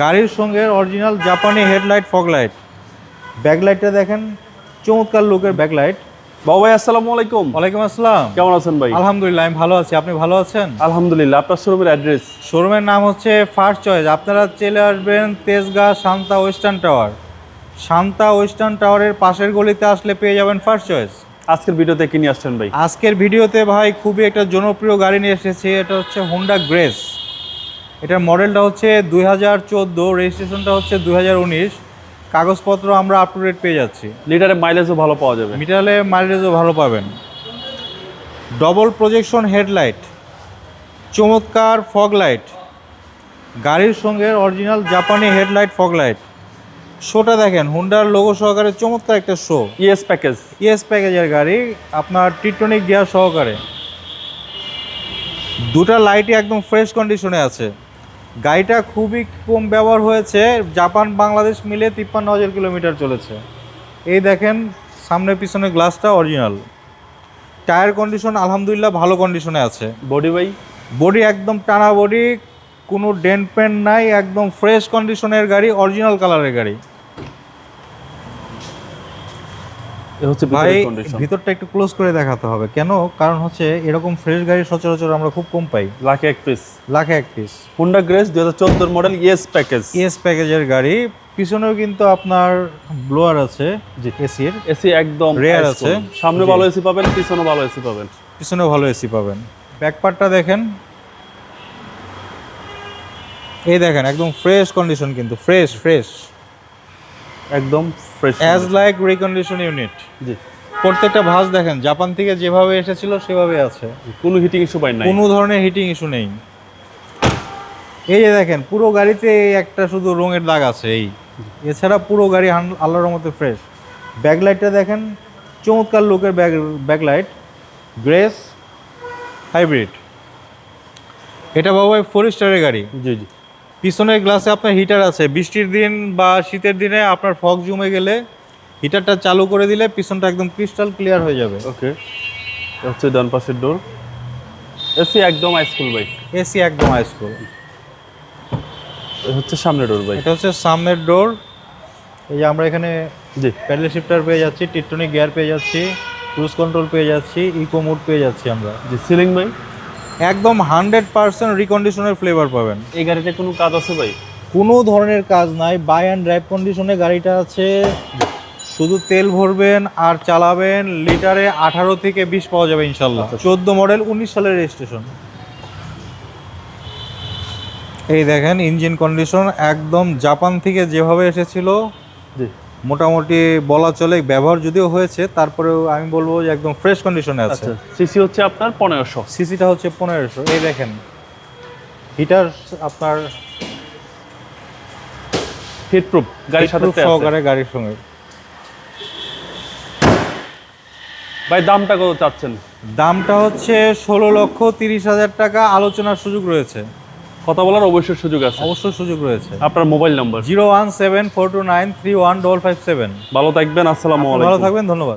গাড়ির সঙ্গে অরিজিনাল জাপানি হেডলাইট ফগলাইট ব্যাকলাইটটা দেখেন চমৎকার লোকের ব্যাকলাইট বাবু ভাই আসসালামু আলাইকুম। ওয়ালাইকুম আসসালাম। কেমন আছেন ভাই? আলহামদুলিল্লাহ আমি ভালো আছি। আপনি ভালো আছেন? আলহামদুলিল্লাহ আপনার শোরুমের অ্যাড্রেস শোরুমের নাম হচ্ছে ফার্স্ট চয়েস আপনারা চলে আসবেন Tejgaon Shanta Western Tower Shanta Western টাওয়ারের পাশের গলিতে আসলে পেয়ে যাবেন ফার্স্ট চয়েস আজকের ভিডিওতে কি নিয়ে আসছেন ভাই? আজকের ভিডিওতে ভাই খুবই একটা জনপ্রিয় গাড়ি নিয়ে এসেছি। এটা হচ্ছে হোন্ডা গ্রেস এটার মডেলটা হচ্ছে দুই হাজার চোদ্দ রেজিস্ট্রেশনটা হচ্ছে দুই হাজার উনিশ। কাগজপত্র আমরা আপ টু ডেট পেয়ে যাচ্ছি লিটারে মাইলেজও ভালো পাওয়া যাবে। মিটারে মাইলেজও ভালো পাবেন। ডবল প্রজেকশন হেডলাইট চমৎকার ফগ লাইট গাড়ির সঙ্গে অরিজিনাল জাপানি হেডলাইট ফগ লাইট শোটা দেখেন হুন্ডার লোগো সহকারে চমৎকার একটা শো ইএস প্যাকেজ ইএস প্যাকেজের গাড়ি আপনার টিটনিক গিয়ার সহকারে। দুটা লাইটই একদম ফ্রেশ কন্ডিশনে আছে। গাড়িটা খুবই কম ব্যবহার হয়েছে। জাপান বাংলাদেশ মিলে তিপ্পান্ন হাজার কিলোমিটার চলেছে। এই দেখেন সামনে পিছনে গ্লাসটা অরিজিনাল। টায়ার কন্ডিশন আলহামদুলিল্লাহ ভালো কন্ডিশনে আছে। বডি বাই বডি একদম টানা বডি কোনো ডেন্ট পেন নাই একদম ফ্রেশ কন্ডিশনের গাড়ি অরিজিনাল কালারের গাড়ি। হচ্ছে ভাই ভিতরটা একটু ক্লোজ করে দেখাতে হবে। কেন? কারণ হচ্ছে এরকম ফ্রেশ গাড়ি সচরাচর আমরা খুব কম পাই। লাখে এক পিস লাখে এক পিস হুন্ডা গ্রেস দুই হাজার মডেল ইএস প্যাকেজ ইএস প্যাকেজের গাড়ি। পিছনেও কিন্তু আপনার ব্লোয়ার আছে জি। এসির এসি একদম ice আছে। সামনে ভালো এসি পাবেন পিছনে ভালো এসি পাবেন। পিছনেও ভালো এসি পাবেন। ব্যাকপার্টটা দেখেন। এই দেখেন একদম ফ্রেশ কন্ডিশন কিন্তু ফ্রেশ ফ্রেশ একদম fresh as like recondition unit জি। প্রত্যেকটা ভাঁজ দেখেন জাপান থেকে যেভাবে এসেছিল সেভাবে আছে। কোনো হিটিং ইস্যু পাই নাই কোনো ধরনের হিটিং ইস্যু নেই। এই যে দেখেন পুরো গাড়িতে একটা শুধু রঙের দাগ আছে এই। এছাড়া পুরো গাড়ি আল্লাহর মতো ফ্রেশ ব্যাকলাইটটা দেখেন চমৎকার লুকের ব্যাক ব্যাকলাইট গ্রেস হাইব্রিড এটা বাবা ফোর স্টারের গাড়ি। জি জি। পিছনের গ্লাসে আপনার হিটার আছে। বৃষ্টির দিন বা শীতের দিনে আপনার ফগ জমে গেলে হিটারটা চালু করে দিলে পিছনটা একদম ক্রিস্টাল ক্লিয়ার হয়ে যাবে। ওকে হচ্ছে ডান পাশের ডোর এসি একদম আইসকুল ভাই এসি একদম আইসকুল হচ্ছে সামনের ডোর ভাই এটা হচ্ছে সামনের ডোর এই যে আমরা এখানে জি। প্যাডেল শিফটার পেয়ে যাচ্ছি টিটনিক গিয়ার পেয়ে যাচ্ছি ক্রুজ কন্ট্রোল পেয়ে যাচ্ছি ইকো মোড পেয়ে যাচ্ছি আমরা। জি সিলিং ভাই একদম হান্ড্রেড পার্সেন্ট রিকন্ডিশনের ফ্লেভার পাবেন। এই গাড়িতে কোনো কাজ আছে ভাই? কোনো ধরনের কাজ নাই। বাই অ্যান্ড ড্রাইভ কন্ডিশনে গাড়িটা আছে। শুধু তেল ভরবেন আর চালাবেন লিটারে আঠারো থেকে বিশ পাওয়া যাবে ইনশাল্লাহ। আচ্ছা। চোদ্দ মডেল উনিশ সালের রেজিস্ট্রেশন এই দেখেন ইঞ্জিন কন্ডিশন একদম জাপান থেকে যেভাবে এসেছিল জি। মোটামুটি বলা চলে ব্যবহার যদিও হয়েছে তারপরেও আমি বলব যে একদম ফ্রেশ কন্ডিশনে আছে। আচ্ছা সিসি হচ্ছে আপনার পনেরোশো। সিসিটা হচ্ছে পনেরোশো। এই দেখেন হিটার আপনার হিট প্রুফ গাড়ির সাথে সহকারে গাড়ির সঙ্গে। ভাই দামটা কত চাচ্ছেন? দামটা হচ্ছে ষোলো লক্ষ তিরিশ হাজার টাকা আলোচনার সুযোগ রয়েছে। কথা বলার অবশ্যই সুযোগ আছে। অবশ্যই সুযোগ রয়েছে। আপনার mobile number. Zero one seven four two nine three one double five seven. ভালো থাকবেন আসসালামু ভালো থাকবেন ধন্যবাদ।